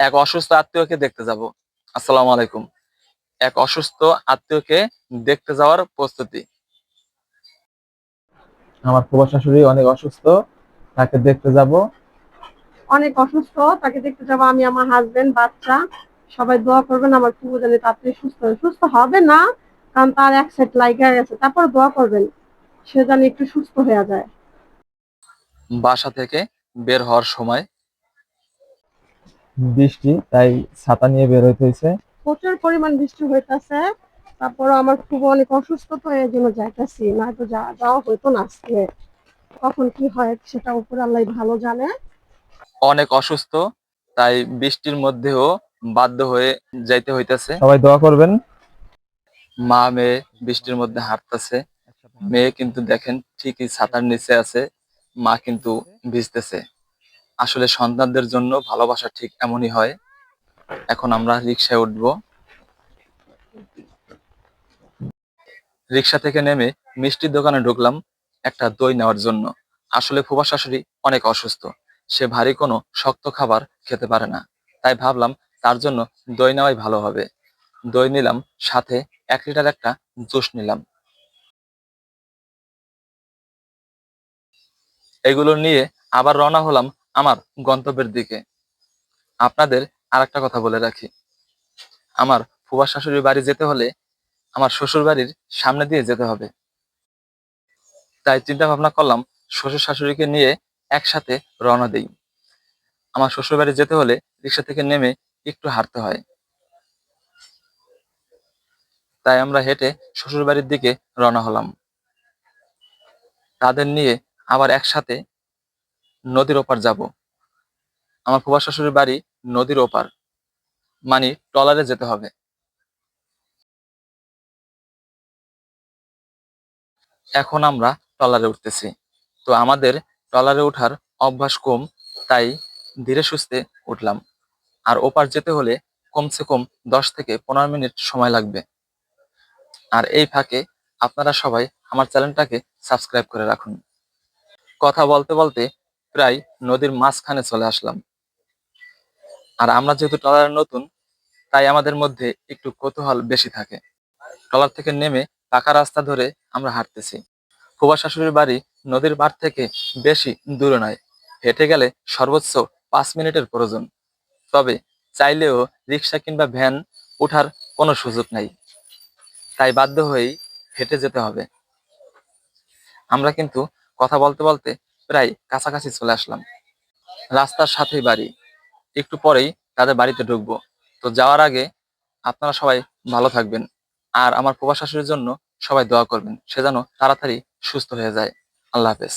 এক অসুস্থ আত্মীয়কে দেখতে যাব। আসসালামু আলাইকুম। এক অসুস্থ আত্মীয়কে দেখতে যাওয়ার প্রস্তুতি। আমার ফুফা শাশুড়ি অনেক অসুস্থ তাকে দেখতে যাব। অনেক অসুস্থ তাকে দেখতে যাব। আমি আমার হাজবেন্ড বাচ্চা সবাই দোয়া করবেন আমার ফুফু জানি তাড়াতাড়ি সুস্থ সুস্থ হবে না কারণ তার এক সাইড লাইগা গেছে। তারপর দোয়া করবেন সে জানি একটু সুস্থ হয়ে যায়। বাসা থেকে বের হওয়ার সময় বৃষ্টি তাই ছাতা নিয়ে বের হইতে হয়েছে প্রচুর পরিমাণ বৃষ্টি হইতেছে তারপর আমার খুব অনেক অসুস্থ তো এই জন্য যাইতেছি না তো যাওয়া হইতো না আজকে। কখন কি হয় সেটা উপর আল্লাহ ভালো জানে। অনেক অসুস্থ তাই বৃষ্টির মধ্যেও বাধ্য হয়ে যাইতে হইতেছে। সবাই দোয়া করবেন। মা মেয়ে বৃষ্টির মধ্যে হাঁটতেছে। মেয়ে কিন্তু দেখেন ঠিকই ছাতার নিচে আছে মা কিন্তু ভিজতেছে। আসলে সন্তানদের জন্য ভালোবাসা ঠিক এমনই হয়। এখন আমরা রিক্সায় উঠব। রিক্সা থেকে নেমে মিষ্টির দোকানে ঢুকলাম একটা দই নেওয়ার জন্য। আসলে ফুবা শাশুড়ি অনেক অসুস্থ। সে ভারী কোনো শক্ত খাবার খেতে পারে না। তাই ভাবলাম তার জন্য দই নেওয়াই ভালো হবে। দই নিলাম, সাথে এক লিটার একটা জুস নিলাম। এগুলো নিয়ে আবার রওনা হলাম আমার গন্তব্যের দিকে। আপনাদের আর একটা কথা বলে রাখি। আমার ফুবা শাশুড়ির বাড়ি যেতে হলে আমার শ্বশুর বাড়ির সামনে দিয়ে যেতে হবে। তাই চিন্তা ভাবনা করলাম শ্বশুর শাশুড়িকে নিয়ে একসাথে রওনা দিই। আমার শ্বশুর বাড়ি যেতে হলে রিক্সা থেকে নেমে একটু হাঁটতে হয়। তাই আমরা হেঁটে শ্বশুর বাড়ির দিকে রওনা হলাম। তাদের নিয়ে আবার একসাথে নদীর ওপার যাব। আমার ফুবা শাশুড়ির বাড়ি নদীর ওপার। মানে ট্রলারে যেতে হবে। এখন আমরা ট্রলারে উঠতেছি। তো আমাদের ট্রলারে ওঠার অভ্যাস কম, তাই ধীরে সুস্থে উঠলাম। আর ওপার যেতে হলে কমসে কম দশ থেকে পনেরো মিনিট সময় লাগবে। আর এই ফাঁকে আপনারা সবাই আমার চ্যানেলটাকে সাবস্ক্রাইব করে রাখুন। কথা বলতে বলতে প্রায় নদীর মাঝখানে চলে আসলাম। আর আমরা যেহেতু ট্রলারে নতুন, তাই আমাদের মধ্যে একটু কৌতূহল বেশি থাকে। ট্রলার থেকে নেমে পাকা রাস্তা ধরে আমরা হাঁটতেছি। ফুবা শাশুড়ির বাড়ি নদীর পাড় থেকে বেশি দূরে নয়। হেঁটে গেলে সর্বোচ্চ পাঁচ মিনিটের প্রয়োজন। তবে চাইলেও রিক্সা কিংবা ভ্যান ওঠার কোনো সুযোগ নাই। তাই বাধ্য হয়েই হেঁটে যেতে হবে। আমরা কিন্তু কথা বলতে বলতে প্রায় কাছাকাছি চলে আসলাম। রাস্তার সাথেই বাড়ি। একটু পরেই তাদের বাড়িতে ঢুকবো। তো যাওয়ার আগে আপনারা সবাই ভালো থাকবেন। আর আমার প্রবাস শাশুড়ির জন্য সবাই দোয়া করবেন। সে যেন তাড়াতাড়ি সুস্থ হয়ে যায়। আল্লাহ হাফেজ।